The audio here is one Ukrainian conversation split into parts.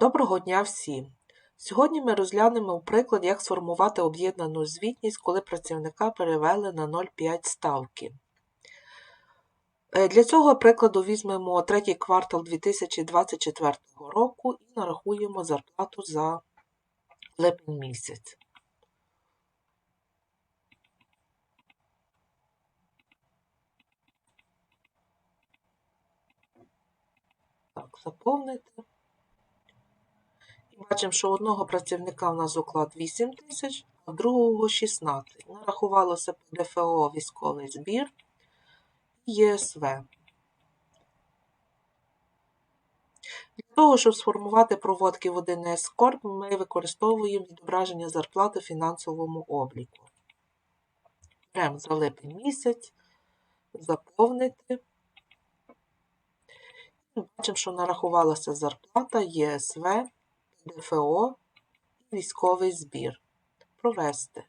Доброго дня всім! Сьогодні ми розглянемо приклад, як сформувати об'єднану звітність, коли працівника перевели на 0,5 ставки. Е, Для цього прикладу візьмемо третій квартал 2024 року і нарахуємо зарплату за липень місяць. Так, заповнити. Бачимо, що одного працівника в нас оклад 8 тисяч, а другого 16. Нарахувалося по ДФО військовий збір і ЄСВ. Для того, щоб сформувати проводки в 1С Корп, ми використовуємо відображення зарплати в фінансовому обліку. Беремо за липень місяць, заповнити. Бачимо, що нарахувалася зарплата ЄСВ, ДФО і військовий збір. Провести.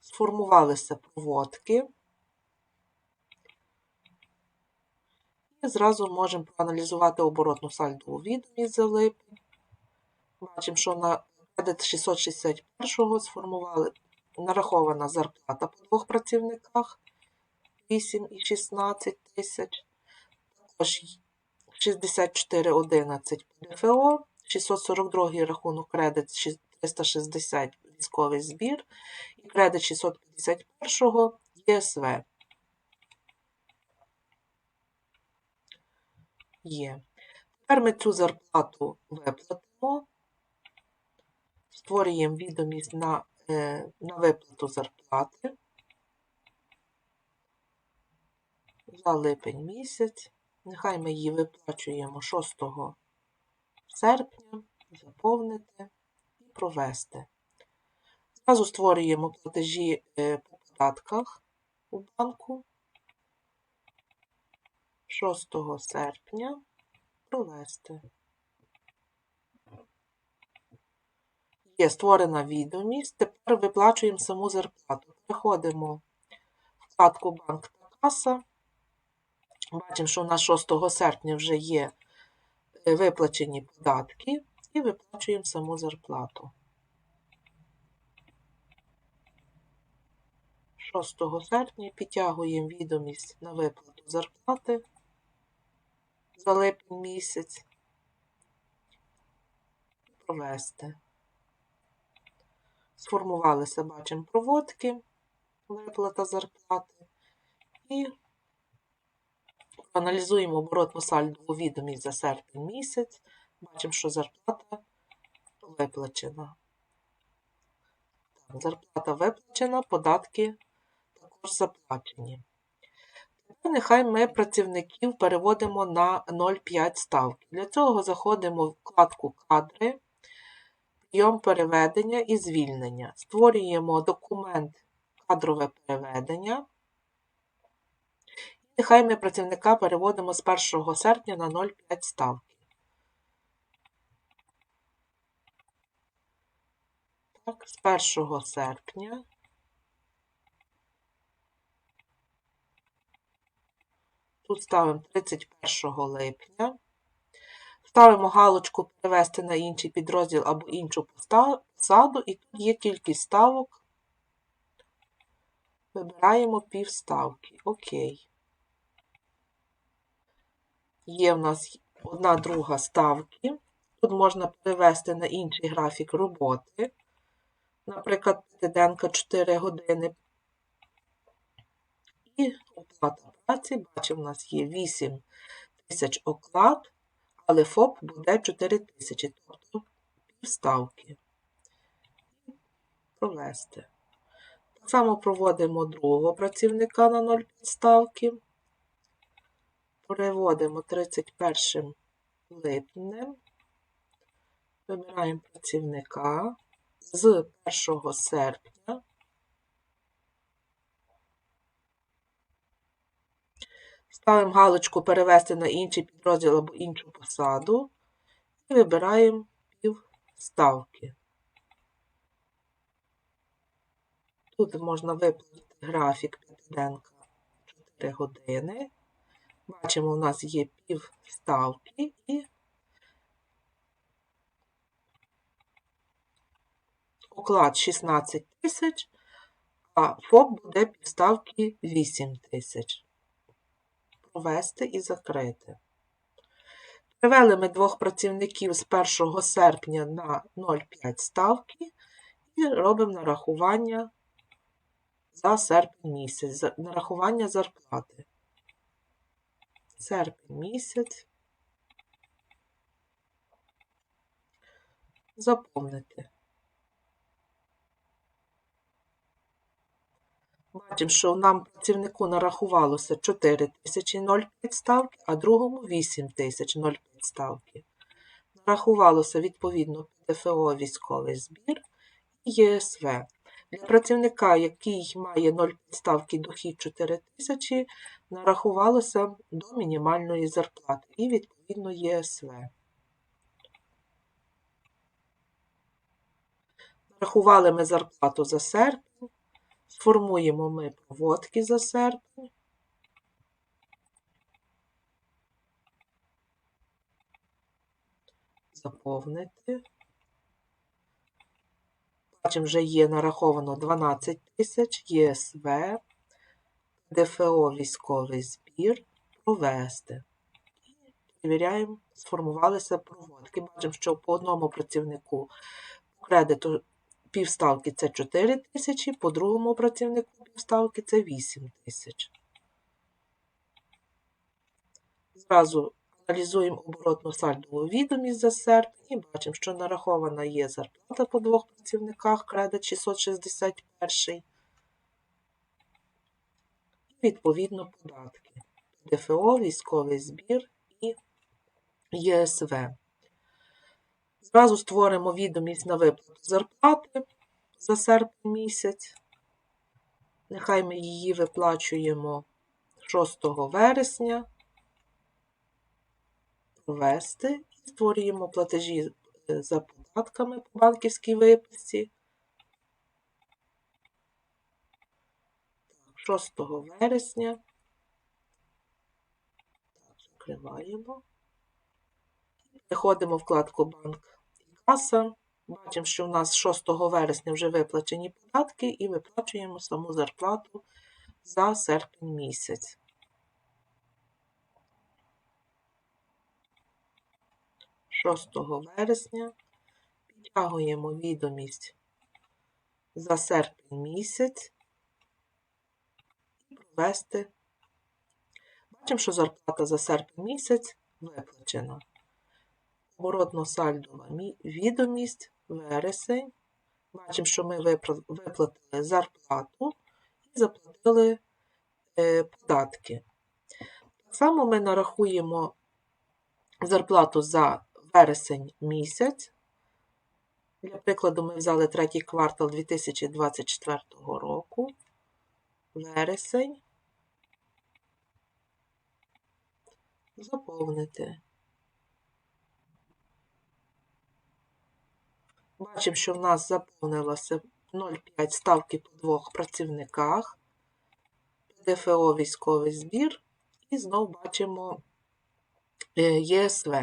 Сформувалися проводки. І зразу можемо проаналізувати оборотну сальдову відомість за липень. Бачимо, що на кредит 661 сформували нарахована зарплата по двох працівниках 8 і 16 тисяч. Також 6411 по ДФО, 642 рахунок кредит 360 військовий збір і кредит 651 ЄСВ. Є. Тепер ми цю зарплату виплатимо, створюємо відомість на, е, на виплату зарплати за липень місяць. Нехай ми її виплачуємо 6 серпня, заповнити і провести. Зразу створюємо платежі е, по податках у банку 6 серпня провести. Є створена відомість. Тепер виплачуємо саму зарплату. Переходимо в вкладку Банк та каса. Бачимо, що у нас 6 серпня вже є виплачені податки і виплачуємо саму зарплату. 6 серпня підтягуємо відомість на виплату зарплати за липень місяць. Провести. Сформувалися, бачимо, проводки, виплата зарплати і Аналізуємо оборотну сальдову відомість за серпень місяць. Бачимо, що зарплата виплачена. Так, зарплата виплачена, податки також заплачені. Тепер нехай ми працівників переводимо на 0,5 ставки. Для цього заходимо в вкладку Кадри, прийом переведення і звільнення. Створюємо документ кадрове переведення. Нехай ми працівника переводимо з 1 серпня на 0,5 ставки. Так, з 1 серпня. Тут ставимо 31 липня. Ставимо галочку перевести на інший підрозділ або іншу посаду, і тут є кількість ставок. Вибираємо півставки. Окей. Є в нас одна друга ставки. Тут можна перевести на інший графік роботи. Наприклад, п'ятиденка 4 години. І оплата праці, бачимо, у нас є 8 тисяч оклад, але ФОП буде 4 тисячі, тобто півставки. Провести. Так само проводимо другого працівника на 0 підставки. Переводимо 31 липнем, вибираємо працівника з 1 серпня. Ставимо галочку перевести на інший підрозділ або іншу посаду і вибираємо півставки. Тут можна виплатити графік п'ятиденка 4 години. Бачимо, у нас є півставки і оклад 16 тисяч, а ФОП буде півставки 8 тисяч. Провести і закрити. Привели ми двох працівників з 1 серпня на 0,5 ставки і робимо нарахування за серпень місяць, нарахування зарплати. Серпень місяць. Заповнити. Бачимо, що нам працівнику нарахувалося 4 тисячі 0,5 ставки, а другому 8 тисяч 0,5 ставки. Нарахувалося відповідно ПДФО військовий збір і ЄСВ. Для працівника, який має 0,5 ставки дохід 4 тисячі, нарахувалося до мінімальної зарплати і відповідно ЄСВ. Нарахували ми зарплату за серпень, сформуємо ми проводки за серпень. Заповнити. Бачимо, вже є нараховано 12 тисяч, ЄСВ, ДФО військовий збір, провести. І перевіряємо, сформувалися проводки. Бачимо, що по одному працівнику по кредиту півставки це 4 тисячі, по другому працівнику півставки це 8 тисяч. Зразу аналізуємо оборотну сальдову відомість за серпень і бачимо, що нарахована є зарплата по двох працівниках, кредит 661. І відповідно податки. ДФО, військовий збір і ЄСВ. Зразу створимо відомість на виплату зарплати за серпень місяць. Нехай ми її виплачуємо 6 вересня. Провести і створюємо платежі е, за податками по банківській виписці. 6 вересня. Так, закриваємо. Переходимо в вкладку Банк і каса. Бачимо, що у нас 6 вересня вже виплачені податки і виплачуємо саму зарплату за серпень місяць. Шостого вересня підтягуємо відомість за серпень місяць і провести. Бачимо, що зарплата за серпень місяць виплачена оборотно-сальдова відомість, вересень. Бачимо, що ми виплатили зарплату і заплатили е, податки. Так само ми нарахуємо зарплату за вересень місяць. Для прикладу, ми взяли третій квартал 2024 року. Вересень. Заповнити. Бачимо, що в нас заповнилося 0,5 ставки по двох працівниках, ДФО військовий збір, і знову бачимо е, ЄСВ.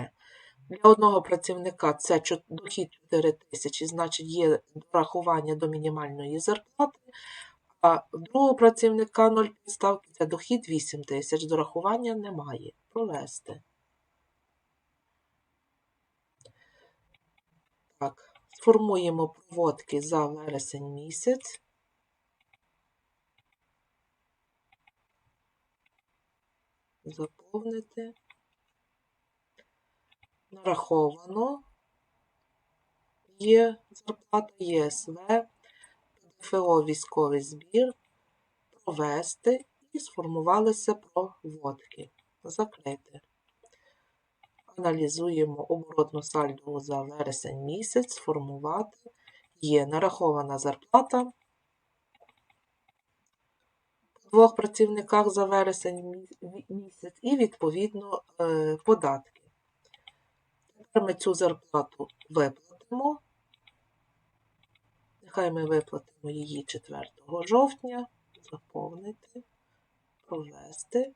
Для одного працівника це дохід 4 тисячі, значить є дорахування до мінімальної зарплати, а в другого працівника 0,5 ставки це дохід 8 тисяч, дорахування немає. Провести. Так, сформуємо проводки за вересень місяць. Заповнити. Нараховано. Є зарплата ЄСВ, ПДФО військовий збір, провести і сформувалися проводки. Закрити. Аналізуємо оборотну сальдову за вересень місяць, сформувати. Є нарахована зарплата. Двох працівниках за вересень місяць і, відповідно, е, податки ми цю зарплату виплатимо. Нехай ми виплатимо її 4 жовтня, заповнити, провести.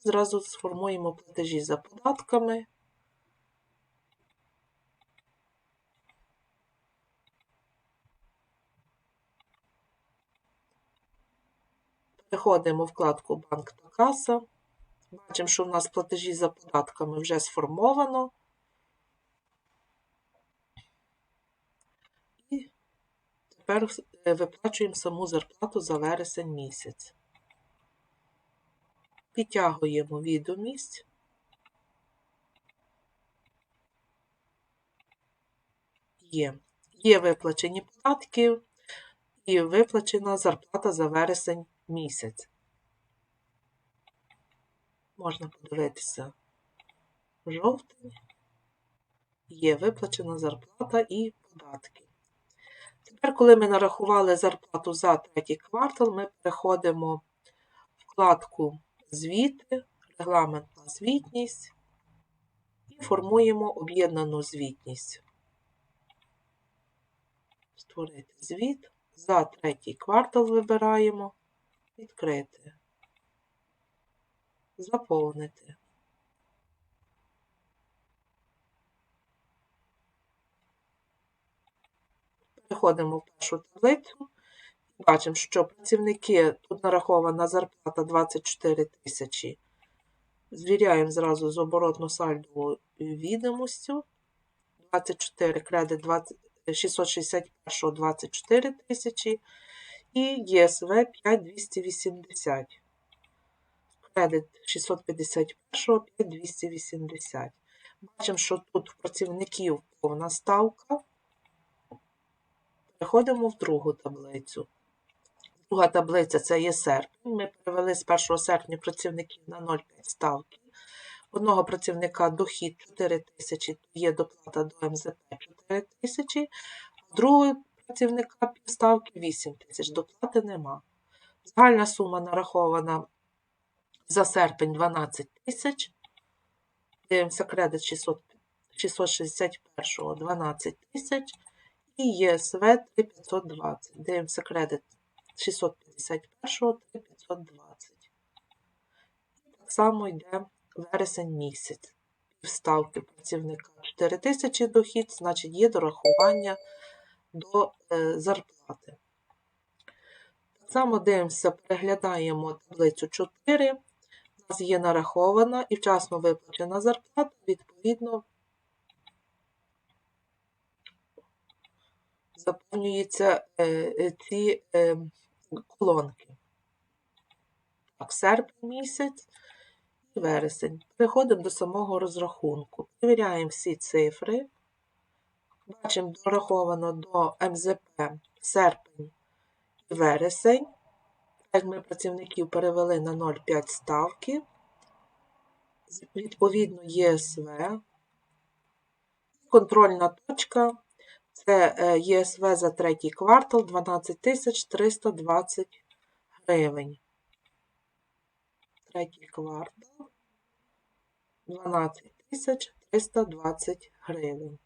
Зразу сформуємо платежі за податками. Переходимо в вкладку Банк та каса. Бачимо, що в нас платежі за податками вже сформовано. Тепер е, виплачуємо саму зарплату за вересень місяць. Підтягуємо відомість. Є. Є виплачені податки і виплачена зарплата за вересень місяць. Можна подивитися жовтень. Є виплачена зарплата і податки. Тепер, коли ми нарахували зарплату за третій квартал, ми переходимо в вкладку Звіти, регламентна звітність і формуємо об'єднану звітність. Створити звіт. За третій квартал вибираємо. Відкрити. Заповнити. Переходимо в першу таблицю. і Бачимо, що працівники, тут нарахована зарплата 24 тисячі. Звіряємо зразу з оборотно-сальдовою відомостю. 24 кредит 20, 661 24 тисячі і ЄСВ 5280. Кредит 651 5280. Бачимо, що тут в працівників повна ставка. Переходимо в другу таблицю. Друга таблиця це є серпень. Ми перевели з 1 серпня працівників на 0,5 ставки. Одного працівника дохід 4 тисячі, є доплата до МЗП 4 тисячі, другого працівника півставки 8 тисяч, доплати нема. Загальна сума нарахована за серпень 12 тисяч. Дивимося кредит 600, 661 12 тисяч і ЄСВ 3520. Дивимося кредит 651 3520. Так само йде вересень місяць. Вставки працівника 4 тисячі дохід, значить є дорахування до е, зарплати. Так само дивимося, переглядаємо таблицю 4. У нас є нарахована і вчасно виплачена зарплата, відповідно, заповнюються е, е, ці е, колонки. Так, серпень місяць і вересень. Переходимо до самого розрахунку. Перевіряємо всі цифри. Бачимо, дораховано до МЗП серпень і вересень. Як ми працівників перевели на 0,5 ставки. Відповідно, ЄСВ. Контрольна точка. Це е, ЄСВ за третій квартал 12 320 гривень. Третій квартал 12 320 гривень.